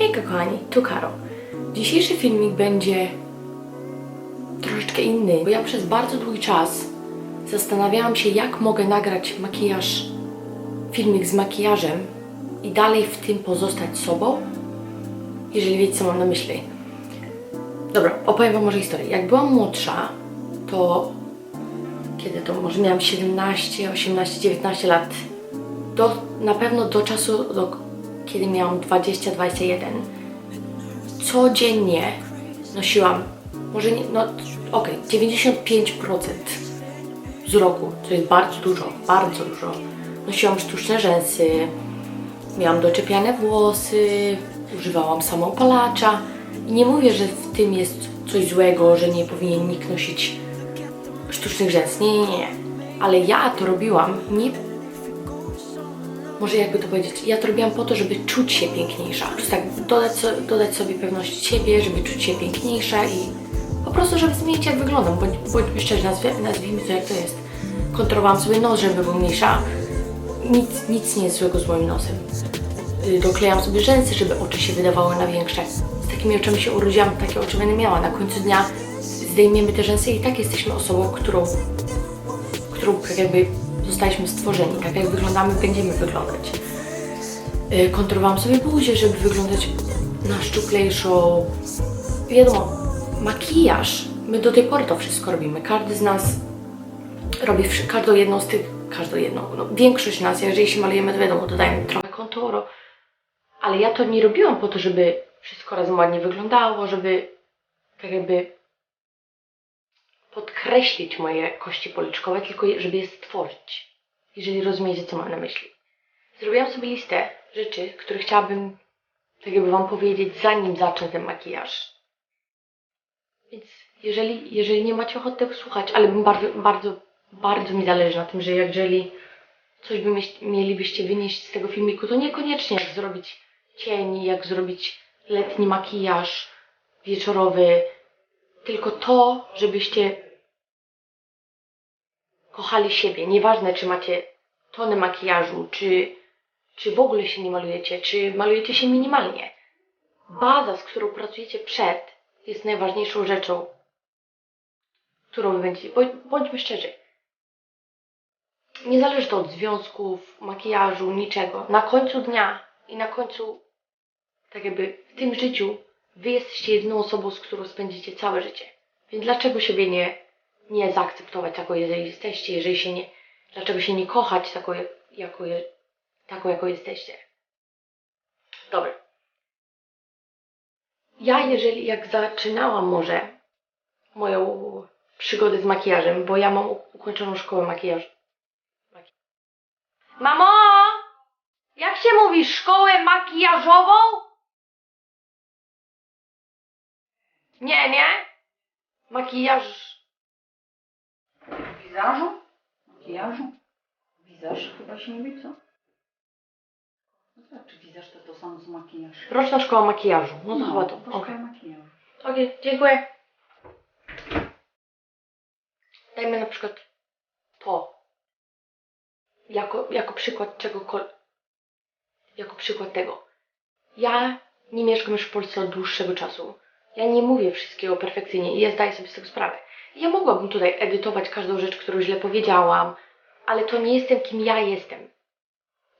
Hejka kochani, tu Karo. Dzisiejszy filmik będzie troszeczkę inny, bo ja przez bardzo długi czas zastanawiałam się, jak mogę nagrać makijaż, filmik z makijażem i dalej w tym pozostać sobą, jeżeli wiecie, co mam na myśli. Dobra, opowiem Wam może historię. Jak byłam młodsza, to kiedy to może miałam 17, 18, 19 lat, do, na pewno do czasu, do, kiedy miałam 20, 21, codziennie nosiłam, może nie, no okej, 95% wzroku, to jest bardzo dużo, bardzo dużo. Nosiłam sztuczne rzęsy, miałam doczepiane włosy, używałam samoopalacza i nie mówię, że w tym jest coś złego, że nie powinien nikt nosić sztucznych rzęs. Nie, nie, nie. Ale ja to robiłam nie. Może jakby to powiedzieć, ja to robiłam po to, żeby czuć się piękniejsza. Tak dodać, dodać sobie pewność siebie, żeby czuć się piękniejsza i po prostu, żeby zmienić jak wyglądam. Bądź, bądźmy szczerzy, nazwie, nazwijmy to jak to jest. Kontrolowałam sobie nos, żeby był mniejsza. Nic, nic nie jest złego z moim nosem. Y, Doklejam sobie rzęsy, żeby oczy się wydawały na większe. Z takimi oczami się urodziłam, takie oczy będę miała. Na końcu dnia zdejmiemy te rzęsy i tak jesteśmy osobą, którą, którą tak jakby zostaliśmy stworzeni. Tak jak wyglądamy, będziemy wyglądać. Y, Kontrolowałam sobie buzię, żeby wyglądać na szczuplejszą. Wiadomo, makijaż. My do tej pory to wszystko robimy. Każdy z nas robi każdą jedną z tych, każdą jedną, no, większość nas, jeżeli się malujemy, to wiadomo, dodajemy trochę konturu, ale ja to nie robiłam po to, żeby wszystko razem ładnie wyglądało, żeby tak jakby podkreślić moje kości policzkowe, tylko żeby je stworzyć. Jeżeli rozumiecie, co mam na myśli. Zrobiłam sobie listę rzeczy, które chciałabym tak jakby Wam powiedzieć, zanim zacznę ten makijaż. Więc jeżeli, jeżeli nie macie ochoty tego słuchać, ale bardzo, bardzo, bardzo mi zależy na tym, że jeżeli coś by mielibyście wynieść z tego filmiku, to niekoniecznie jak zrobić cień, jak zrobić letni makijaż wieczorowy, tylko to, żebyście kochali siebie. Nieważne, czy macie tonę makijażu, czy, czy w ogóle się nie malujecie, czy malujecie się minimalnie. Baza, z którą pracujecie przed, jest najważniejszą rzeczą, którą. Bądź, bądźmy szczerzy. Nie zależy to od związków, makijażu, niczego. Na końcu dnia i na końcu, tak jakby w tym życiu, wy jesteście jedyną osobą, z którą spędzicie całe życie. Więc dlaczego siebie nie, nie zaakceptować taką, jeżeli jesteście, jeżeli się nie, dlaczego się nie kochać taką, jak- jako, taką, jaką jesteście? Dobra. Ja, jeżeli jak zaczynałam może moją przygodę z makijażem, bo ja mam ukończoną szkołę makijażu. Maki- Mamo! Jak się mówi szkołę makijażową? Nie, nie? Makijaż. Wizażu? Makijażu? Wizaż chyba się mówi, co? No tak, czy wizaż to to samo co makijaż? Roczna szkoła makijażu. No to chyba to. Okej, szkoła makijażu. Okej, dziękuję. Dajmy na przykład to. Jako, jako przykład czegokolwiek. Jako przykład tego. Ja nie mieszkam już w Polsce od dłuższego czasu. Ja nie mówię wszystkiego perfekcyjnie i ja zdaję sobie z tego sprawę. Ja mogłabym tutaj edytować każdą rzecz, którą źle powiedziałam, ale to nie jestem kim ja jestem.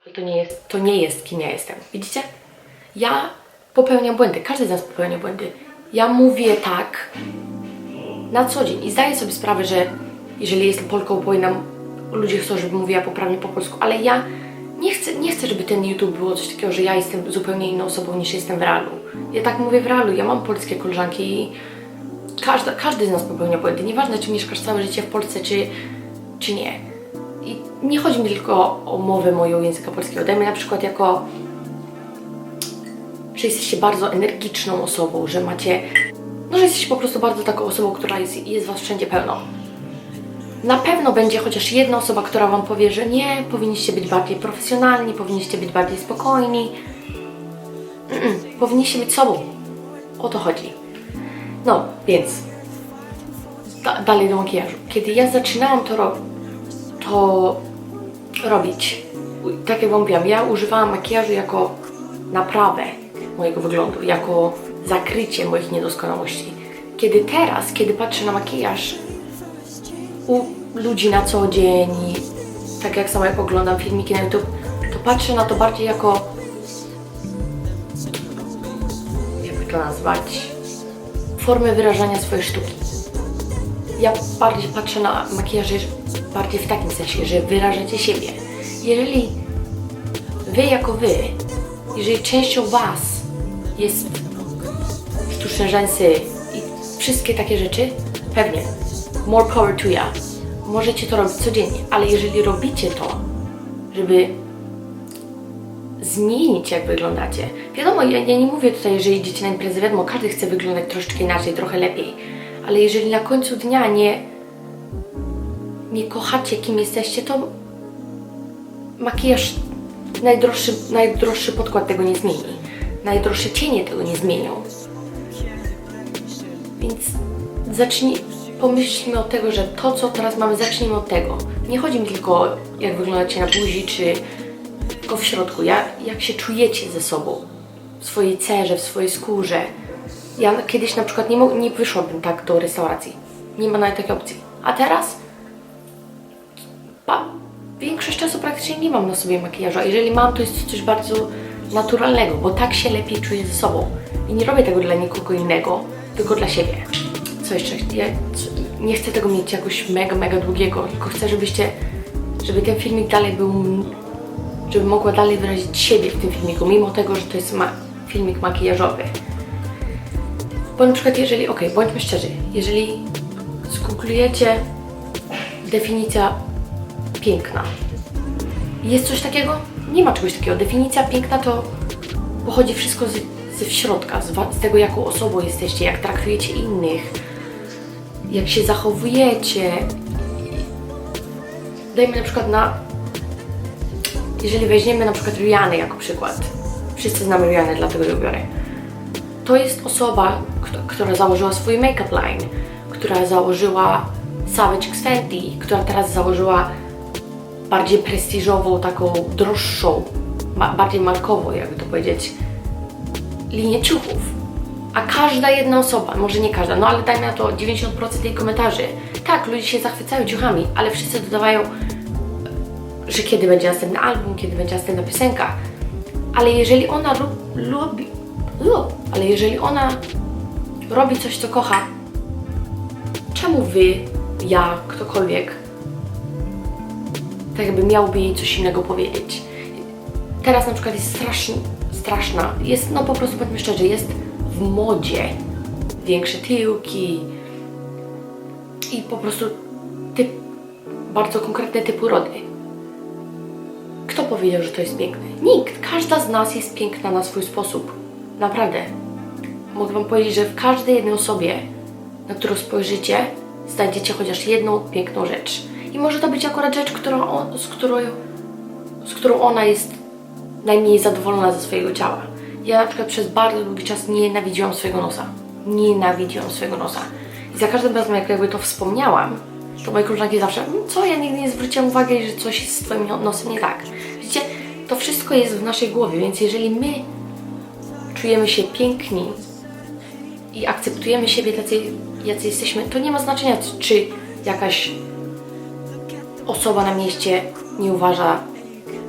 Ale to nie jest, to nie jest kim ja jestem. Widzicie? Ja popełniam błędy. Każdy z nas popełnia błędy. Ja mówię tak na co dzień i zdaję sobie sprawę, że jeżeli jestem Polką, powinnam, ludzie chcą, żebym mówiła poprawnie po polsku, ale ja nie chcę, nie chcę, żeby ten YouTube było coś takiego, że ja jestem zupełnie inną osobą niż jestem w realu. Ja tak mówię w realu, ja mam polskie koleżanki i każda, każdy z nas popełnia błędy. Nieważne, czy mieszkasz całe życie w Polsce, czy, czy nie. I nie chodzi mi tylko o mowę moją języka polskiego. Dajmy na przykład jako że jesteście bardzo energiczną osobą, że macie, no że jesteście po prostu bardzo taką osobą, która jest, jest was wszędzie pełno. Na pewno będzie chociaż jedna osoba, która wam powie, że nie, powinniście być bardziej profesjonalni, powinniście być bardziej spokojni. Powinniście być sobą. O to chodzi. No, więc da, dalej do makijażu. Kiedy ja zaczynałam to, ro- to robić, tak jak wam mówiłam, ja używałam makijażu jako naprawę mojego wyglądu, jako zakrycie moich niedoskonałości. Kiedy teraz, kiedy patrzę na makijaż u ludzi na co dzień tak jak sama jak oglądam filmiki na YouTube, to patrzę na to bardziej jako to nazwać formę wyrażania swojej sztuki. Ja bardziej patrzę na makijaż bardziej w takim sensie, że wyrażacie siebie. Jeżeli wy jako wy, jeżeli częścią was jest sztuczne rzęsy i wszystkie takie rzeczy, pewnie, more power to ya. Możecie to robić codziennie, ale jeżeli robicie to, żeby zmienić, jak wyglądacie. Wiadomo, ja, ja nie mówię tutaj, że idziecie na imprezę, wiadomo, każdy chce wyglądać troszeczkę inaczej, trochę lepiej, ale jeżeli na końcu dnia nie, nie kochacie, kim jesteście, to makijaż, najdroższy, najdroższy podkład tego nie zmieni. Najdroższe cienie tego nie zmienią. Więc zacznij, pomyślmy od tego, że to, co teraz mamy, zacznijmy od tego. Nie chodzi mi tylko o jak wyglądacie na buzi, czy tylko w środku. Ja, jak się czujecie ze sobą, w swojej cerze, w swojej skórze. Ja kiedyś na przykład nie, mo- nie wyszłabym tak do restauracji. Nie ma nawet takiej opcji. A teraz pa, większość czasu praktycznie nie mam na sobie makijażu, a jeżeli mam, to jest coś bardzo naturalnego, bo tak się lepiej czuję ze sobą. I nie robię tego dla nikogo innego, tylko dla siebie. Co jeszcze? Ja nie chcę tego mieć jakoś mega, mega długiego, tylko chcę, żebyście, żeby ten filmik dalej był, żeby mogła dalej wyrazić siebie w tym filmiku, mimo tego, że to jest ma filmik makijażowy. Bo na przykład jeżeli, okej, bądźmy szczerzy, jeżeli zgooglujecie definicja piękna. Jest coś takiego? Nie ma czegoś takiego. Definicja piękna to pochodzi wszystko z, z środka, z, z tego, jaką osobą jesteście, jak traktujecie innych, jak się zachowujecie. Dajmy na przykład na. Jeżeli weźmiemy na przykład Rihanna jako przykład. Wszyscy znamy Rihanna, dlatego ją biorę. To jest osoba, która założyła swój make-up line, która założyła Savage X Fenty, która teraz założyła bardziej prestiżową, taką droższą, bardziej markową, jakby to powiedzieć, linię ciuchów. A każda jedna osoba, może nie każda, no ale dajmy na to 90% jej komentarzy. Tak, ludzie się zachwycają ciuchami, ale wszyscy dodawają, że kiedy będzie następny album, kiedy będzie następna piosenka. Ale jeżeli ona lu- lubi, lu, ale jeżeli ona robi coś, co kocha, czemu wy, ja, ktokolwiek, tak jakby miałby jej coś innego powiedzieć. Teraz na przykład jest strasznie, straszna, jest, no po prostu bądźmy szczerzy, jest w modzie większe tyłki i po prostu typ, bardzo konkretne typy urody. Powiedział, że to jest piękne? Nikt. Każda z nas jest piękna na swój sposób. Naprawdę. Mogę Wam powiedzieć, że w każdej jednej osobie, na którą spojrzycie, znajdziecie chociaż jedną piękną rzecz. I może to być akurat rzecz, którą on, z, którą, z którą ona jest najmniej zadowolona ze swojego ciała. Ja na przykład przez bardzo długi czas nienawidziłam swojego nosa. Nienawidziłam swojego nosa. I za każdym razem, jak jakby to wspomniałam, to moje koleżanki zawsze, "Mm, co, ja nigdy nie zwróciłam uwagi, że coś jest z Twoim no- nosem nie tak. To wszystko jest w naszej głowie, więc jeżeli my czujemy się piękni i akceptujemy siebie tacy, jacy jesteśmy, to nie ma znaczenia, czy jakaś osoba na mieście nie uważa,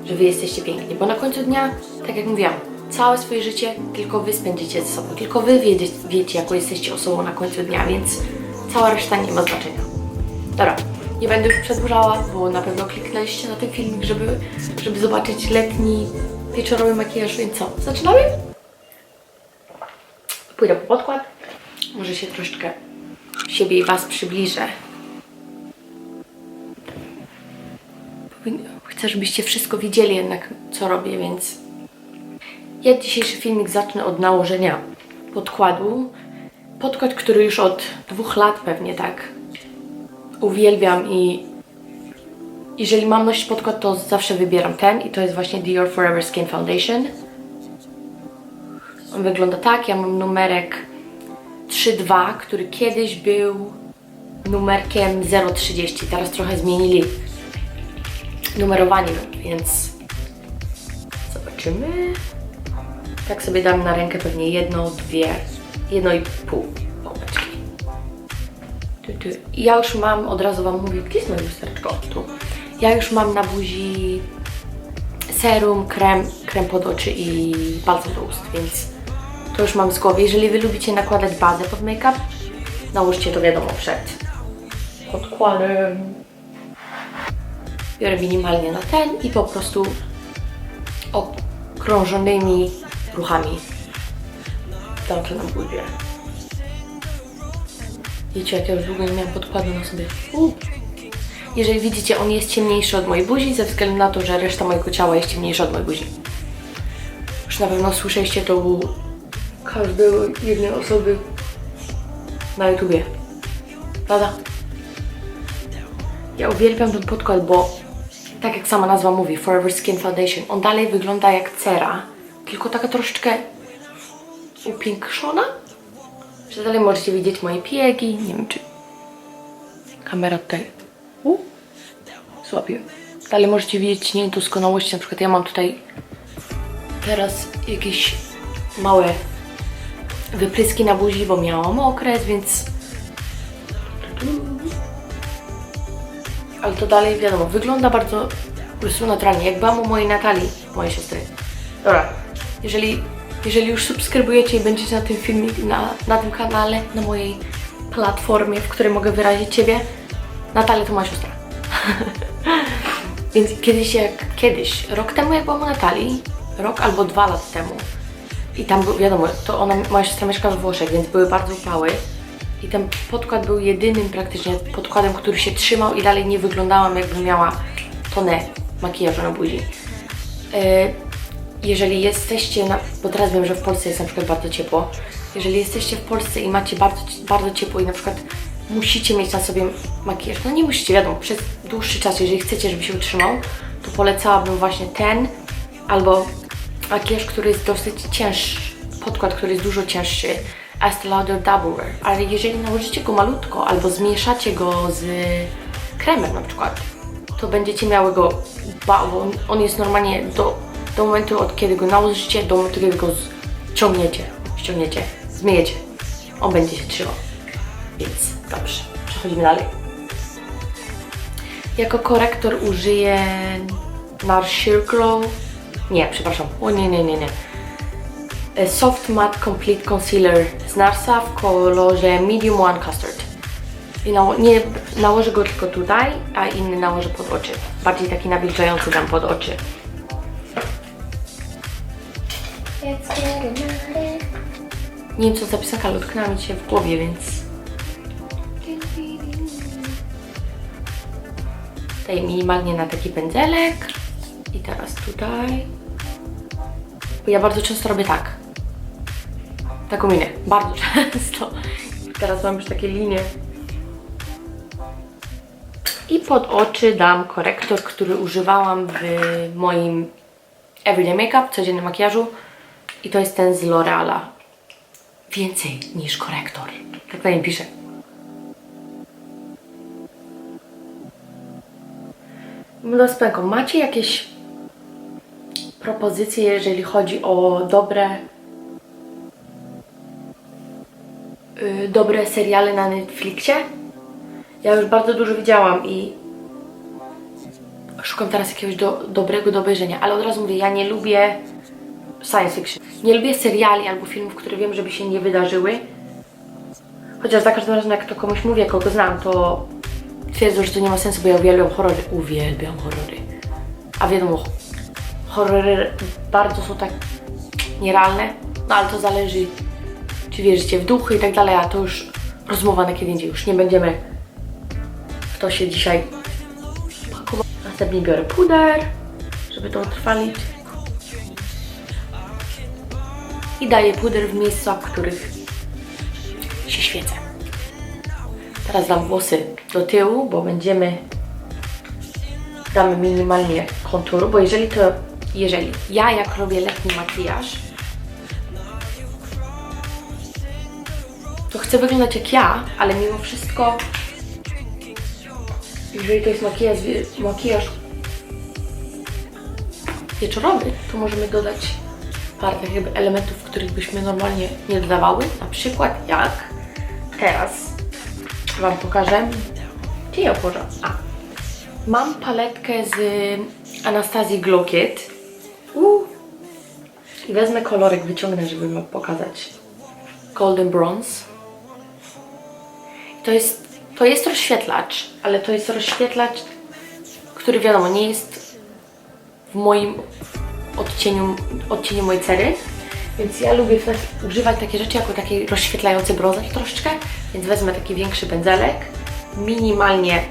że wy jesteście piękni, bo na końcu dnia, tak jak mówiłam, całe swoje życie tylko wy spędzicie ze sobą, tylko wy wiecie, wiecie jaką jesteście osobą na końcu dnia, więc cała reszta nie ma znaczenia. Dobra, nie będę już przedłużała, bo na pewno kliknęliście na ten filmik, żeby, żeby zobaczyć letni, wieczorowy makijaż, więc co, zaczynamy? Pójdę po podkład, może się troszeczkę siebie i Was przybliżę. Chcę, żebyście wszystko widzieli jednak, co robię, więc ja dzisiejszy filmik zacznę od nałożenia podkładu. Podkład, który już od dwóch lat pewnie tak uwielbiam i jeżeli mam nosić podkład, to zawsze wybieram ten i to jest właśnie Dior Forever Skin Foundation. On wygląda tak, ja mam numerek 3.2, który kiedyś był numerkiem 0.30, teraz trochę zmienili numerowanie, więc zobaczymy. Tak sobie dam na rękę pewnie jedno, dwie, jedno i pół. Tu, tu. Ja już mam, od razu Wam mówię, gdzie jest moje lustereczko? Tu. Ja już mam na buzi serum, krem, krem pod oczy i balsam do ust, więc to już mam z głowy. Jeżeli Wy lubicie nakładać bazę pod make-up, nałożcie to wiadomo przed podkładem. Biorę minimalnie na ten i po prostu okrążonymi ruchami dam to na buzie. Wiecie, jak ja już długo nie miałam podkładu na sobie. Jeżeli widzicie, on jest ciemniejszy od mojej buzi, ze względu na to, że reszta mojego ciała jest ciemniejsza od mojej buzi. Już na pewno słyszeliście to u każdej jednej osoby na YouTubie. Prawda? Ja uwielbiam ten podkład, bo tak jak sama nazwa mówi, Forever Skin Foundation, on dalej wygląda jak cera, tylko taka troszeczkę upiększona. Że dalej możecie widzieć moje piegi, nie wiem czy kamera tutaj u, złapie. Dalej możecie widzieć niedoskonałości, na przykład ja mam tutaj teraz jakieś małe wypryski na buzi, bo miałam okres, więc ale to dalej wiadomo, wygląda bardzo po prostu naturalnie, jak byłam u mojej Natalii, mojej siostry. Dobra, jeżeli, jeżeli już subskrybujecie i będziecie na tym filmie, na, na tym kanale, na mojej platformie, w której mogę wyrazić Ciebie, Natalia to moja siostra. Więc kiedyś, jak kiedyś, rok temu jak byłam u Natalii, rok albo dwa lata temu, i tam był, wiadomo, to ona, moja siostra mieszka we Włoszech, więc były bardzo upały. I ten podkład był jedynym praktycznie podkładem, który się trzymał i dalej nie wyglądałam jakbym miała tonę makijażu na buzi. E, Jeżeli jesteście, na, bo teraz wiem, że w Polsce jest na przykład bardzo ciepło. Jeżeli jesteście w Polsce i macie bardzo, bardzo ciepło i na przykład musicie mieć na sobie makijaż, no nie musicie, wiadomo, przez dłuższy czas, jeżeli chcecie, żeby się utrzymał, to polecałabym właśnie ten albo makijaż, który jest dosyć cięższy, podkład, który jest dużo cięższy, Estee Lauder Double Wear. Ale jeżeli nałożycie go malutko albo zmieszacie go z kremem na przykład, to będziecie miały go, on, on jest normalnie do, do momentu, od kiedy go nałożycie, do momentu, kiedy go ściągniecie, ściągniecie, zmyjecie. On będzie się trzymał. Więc dobrze, przechodzimy dalej. Jako korektor użyję Sheer Glow. Nie, przepraszam. O nie, nie, nie, nie. E, Soft Matte Complete Concealer z Narsa w kolorze Medium One Custard. I nało- nie, nałożę go tylko tutaj, a inny nałożę pod oczy. Bardziej taki nawilżający dam pod oczy. Nie wiem co za piosenka, ale utknęła mi się w głowie, więc... Daję minimalnie na taki pędzelek. I teraz tutaj. Bo ja bardzo często robię tak. Taką minę. Bardzo często. Teraz mam już takie linie. I pod oczy dam korektor, który używałam w moim everyday makeup, codziennym makijażu. I to jest ten z L'Oreala. Więcej niż korektor. Tak na nim pisze. Pęką. Macie jakieś propozycje, jeżeli chodzi o dobre yy, dobre seriale na Netflixie? Ja już bardzo dużo widziałam i szukam teraz jakiegoś do, dobrego do obejrzenia, ale od razu mówię, ja nie lubię science fiction. Nie lubię seriali albo filmów, które wiem, żeby się nie wydarzyły. Chociaż za każdym razem, jak to komuś mówię, kogo znam, to twierdzą, że to nie ma sensu, bo ja uwielbiam horrory. Uwielbiam horrory. A wiadomo, horrory bardzo są tak nierealne, no ale to zależy, czy wierzycie w duchy i tak dalej, a to już rozmowa na kiedy indziej. Już nie będziemy w to się dzisiaj pakować. Następnie biorę puder, żeby to utrwalić. I daję puder w miejscach, w których się świecę. Teraz dam włosy do tyłu, bo będziemy damy minimalnie konturu, bo jeżeli to, jeżeli ja jak robię letni makijaż, to chcę wyglądać jak ja, ale mimo wszystko, jeżeli to jest makijaż, makijaż wieczorowy, to możemy dodać takich jakby elementów, których byśmy normalnie nie dodawały. Na przykład jak teraz Wam pokażę. Gdzie ja? A. Mam paletkę z Anastazji Glow Kit. Uuu. I wezmę kolorek, wyciągnę, żeby Wam pokazać. Golden Bronze. To jest, to jest rozświetlacz, ale to jest rozświetlacz, który wiadomo, nie jest w moim odcieniu, odcieniu mojej cery. Więc ja lubię tak- używać takie rzeczy jako taki rozświetlający brązer troszeczkę. Więc wezmę taki większy pędzelek. Minimalnie.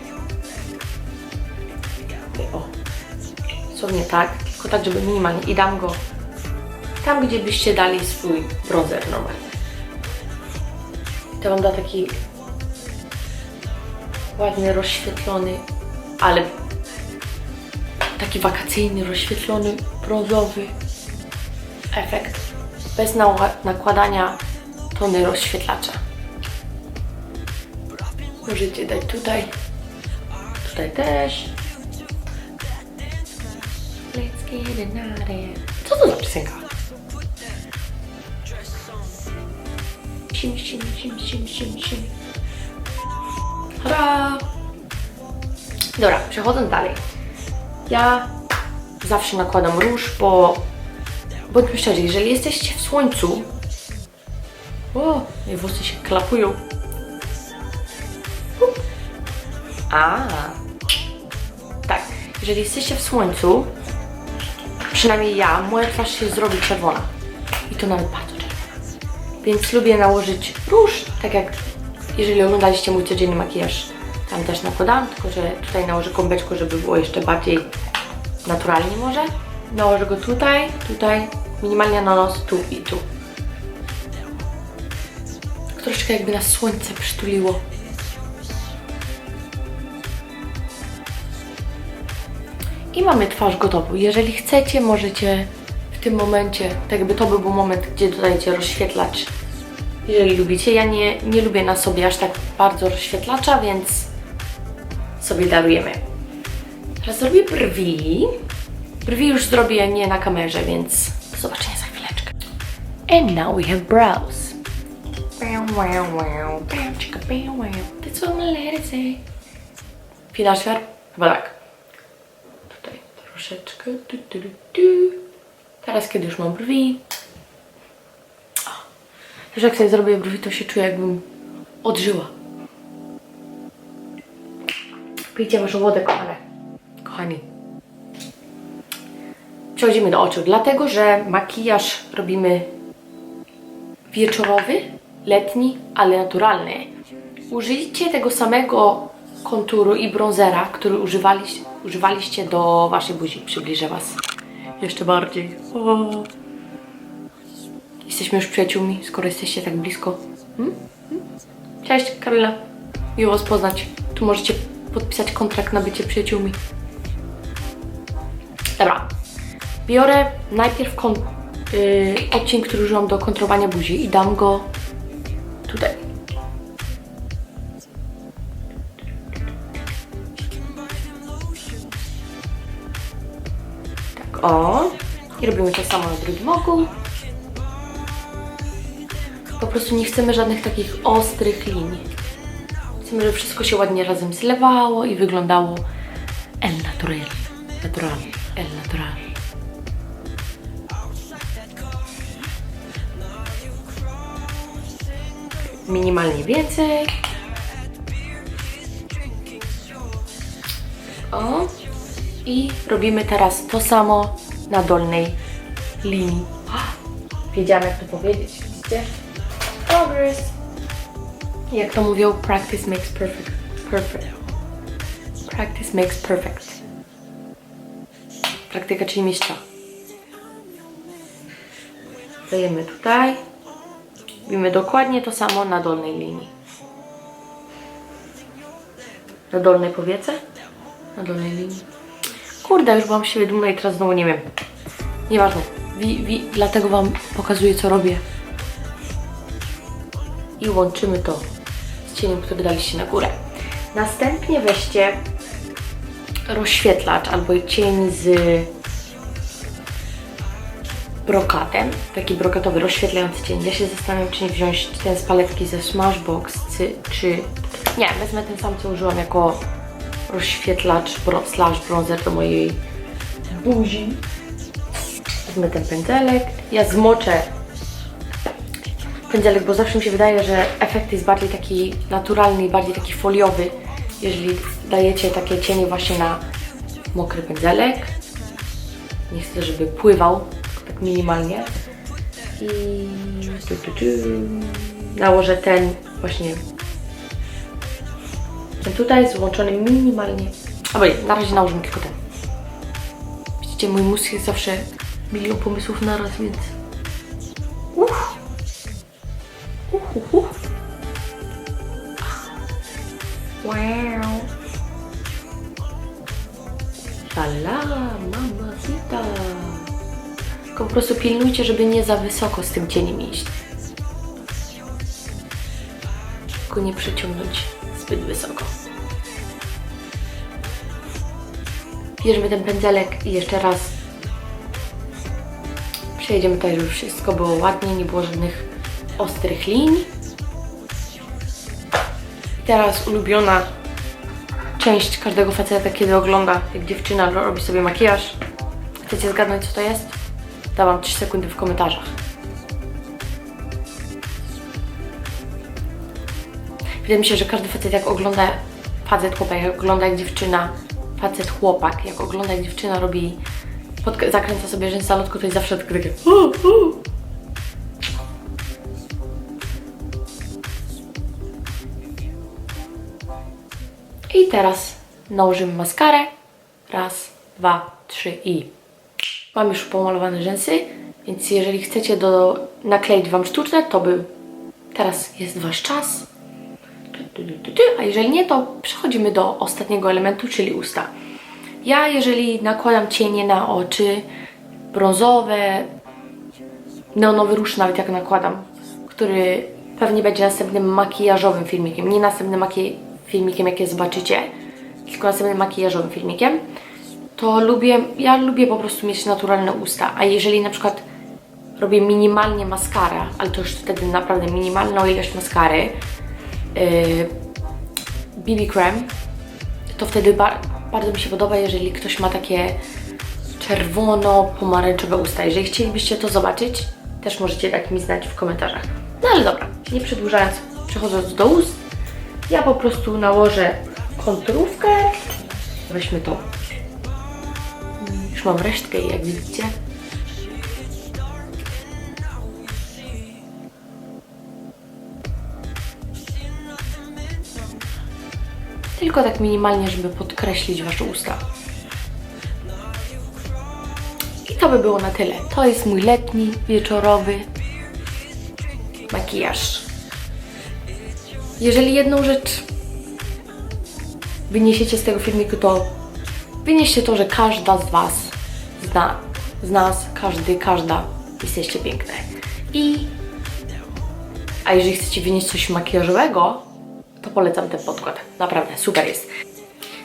O. Dosłownie tak. Tylko tak, żeby minimalnie. I dam go tam, gdzie byście dali swój brązer normalnie. To wam da taki ładny, rozświetlony, ale taki wakacyjny, rozświetlony, brązowy efekt. Bez nakładania tony rozświetlacza. Możecie dać tutaj, tutaj też. Co to za piosenka? Sim, sim, sim, sim, sim, sim. Dobra, przechodząc dalej. Ja zawsze nakładam róż, bo bądźmy szczerzy, jeżeli jesteście w słońcu. O, moje włosy się klapują. A, tak. Jeżeli jesteście w słońcu, przynajmniej ja, moja twarz się zrobi czerwona. I to nawet bardzo czerwona. Więc lubię nałożyć róż, tak jak jeżeli oglądaliście mój codzienny makijaż, tam też nakładałam, tylko że tutaj nałożę kąbeczko, żeby było jeszcze bardziej naturalnie może. Nałożę go tutaj, tutaj, minimalnie na nos, tu i tu. Troszeczkę jakby nas słońce przytuliło. I mamy twarz gotową. Jeżeli chcecie, możecie w tym momencie, tak jakby to by był moment, gdzie dodajecie rozświetlacz. Jeżeli lubicie, ja nie, nie lubię na sobie aż tak bardzo rozświetlacza, więc sobie darujemy. Teraz zrobię brwi. Brwi już zrobię nie na kamerze, więc do zobaczenia za chwileczkę. And now we have brows. That's what my lady say. Chyba tak. Tutaj troszeczkę. Tu, tu, tu, tu. Teraz, kiedy już mam brwi. O. Też jak sobie zrobię brwi, to się czuję, jakbym odżyła. Pijcie waszą wodę, kochane. Kochani. Przechodzimy do oczu, dlatego że makijaż robimy wieczorowy, letni, ale naturalny. Użyjcie tego samego konturu i bronzera, który używaliście, używaliście do waszej buzi. Przybliżę was jeszcze bardziej. O. Jesteśmy już przyjaciółmi, skoro jesteście tak blisko. Hmm? Hmm? Cześć, Karolina. Miło was poznać. Tu możecie podpisać kontrakt na bycie przyjaciółmi. Dobra. Biorę najpierw kon- yy, odcień, który użyłam do kontrolowania buzi i dam go tutaj. Tak, o. I robimy to samo na drugim oku. Po prostu nie chcemy żadnych takich ostrych linii. Chcemy, żeby wszystko się ładnie razem zlewało i wyglądało. Minimalnie więcej. O. I robimy teraz to samo na dolnej linii. Wiedziałam jak to powiedzieć, widzicie? Progress. Jak to mówią, practice makes perfect. Perfect. Practice makes perfect. Praktyka czyli mistrza. Dajemy tutaj. Robimy dokładnie to samo na dolnej linii. Na dolnej powiece? Na dolnej linii. Kurde, już byłam siebie dumna i teraz znowu nie wiem. Nieważne. Wi, wi, dlatego Wam pokazuję, co robię. I łączymy to z cieniem, który daliście na górę. Następnie weźcie rozświetlacz albo cień z brokatem, taki brokatowy, rozświetlający cień. Ja się zastanawiam, czy nie wziąć ten z paletki ze Smashbox, czy. Nie, wezmę ten sam, co użyłam jako rozświetlacz bro, slash bronzer do mojej buzi. Wezmę ten pędzelek. Ja zmoczę pędzelek, bo zawsze mi się wydaje, że efekt jest bardziej taki naturalny i bardziej taki foliowy, jeżeli dajecie takie cienie właśnie na mokry pędzelek. Nie chcę, żeby pływał, tak minimalnie. I tu, tu, tu. nałożę ten właśnie ten tutaj złączony minimalnie. Albo nie, na razie nałożymy tylko ten. Widzicie, mój mózg jest zawsze milion pomysłów na raz, więc... Uff, prostu pilnujcie, żeby nie za wysoko z tym cieniem iść. Tylko nie przeciągnąć zbyt wysoko. Bierzemy ten pędzelek i jeszcze raz przejdziemy tutaj, żeby wszystko było ładnie, nie było żadnych ostrych linii. I teraz ulubiona część każdego faceta, kiedy ogląda, jak dziewczyna robi sobie makijaż. Chcecie zgadnąć, co to jest? Dałam 3 sekundy w komentarzach. Wydaje mi się, że każdy facet jak ogląda, facet chłopak, jak ogląda jak dziewczyna, facet chłopak, jak ogląda jak dziewczyna robi, zakręca sobie rzęs salotku, to jest zawsze takie. I teraz nałożymy maskarę. Raz, dwa, trzy i mam już pomalowane rzęsy, więc jeżeli chcecie do, nakleić Wam sztuczne, to by teraz jest Wasz czas. A jeżeli nie, to przechodzimy do ostatniego elementu, czyli usta. Ja, jeżeli nakładam cienie na oczy, brązowe, neonowy róż nawet jak nakładam, który pewnie będzie następnym makijażowym filmikiem, nie następnym maki- filmikiem, jakie zobaczycie, tylko następnym makijażowym filmikiem, to lubię, ja lubię po prostu mieć naturalne usta, a jeżeli na przykład robię minimalnie maskarę, ale to już wtedy naprawdę minimalną ilość maskary, yy, BB Cream, to wtedy ba- bardzo mi się podoba, jeżeli ktoś ma takie czerwono-pomarańczowe usta. Jeżeli chcielibyście to zobaczyć, też możecie dać mi znać w komentarzach. No ale dobra, nie przedłużając, przechodząc do ust, ja po prostu nałożę konturówkę. Weźmy to. Już mam resztkę, jak widzicie. Tylko tak minimalnie, żeby podkreślić Wasze usta. I to by było na tyle. To jest mój letni, wieczorowy makijaż. Jeżeli jedną rzecz wyniesiecie z tego filmiku, to wynieście to, że każda z Was zna, z nas, każdy, każda jesteście piękne. I a jeżeli chcecie wynieść coś makijażowego, to polecam ten podkład. Naprawdę, super jest.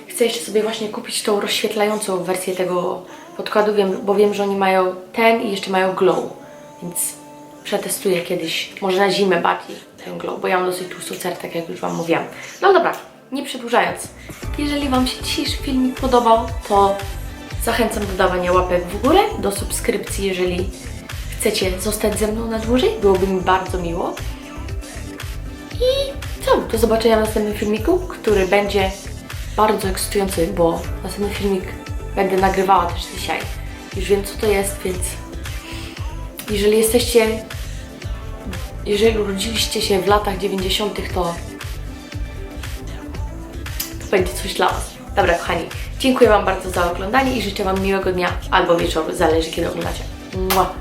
Chcę jeszcze sobie właśnie kupić tą rozświetlającą wersję tego podkładu, wiem, bo wiem, że oni mają ten i jeszcze mają glow, więc przetestuję kiedyś, może na zimę bardziej ten glow, bo ja mam dosyć tłustą cerę, tak jak już Wam mówiłam. No dobra, nie przedłużając, jeżeli Wam się dzisiejszy filmik podobał, to zachęcam do dawania łapek w górę, do subskrypcji, jeżeli chcecie zostać ze mną na dłużej, byłoby mi bardzo miło. I co? Do zobaczenia w następnym filmiku, który będzie bardzo ekscytujący, bo następny filmik będę nagrywała też dzisiaj. Już wiem co to jest, więc jeżeli jesteście, jeżeli urodziliście się w latach 90., to to będzie coś dla Was. Dobra, kochani, dziękuję Wam bardzo za oglądanie i życzę Wam miłego dnia albo wieczoru, zależy kiedy oglądacie. Mua.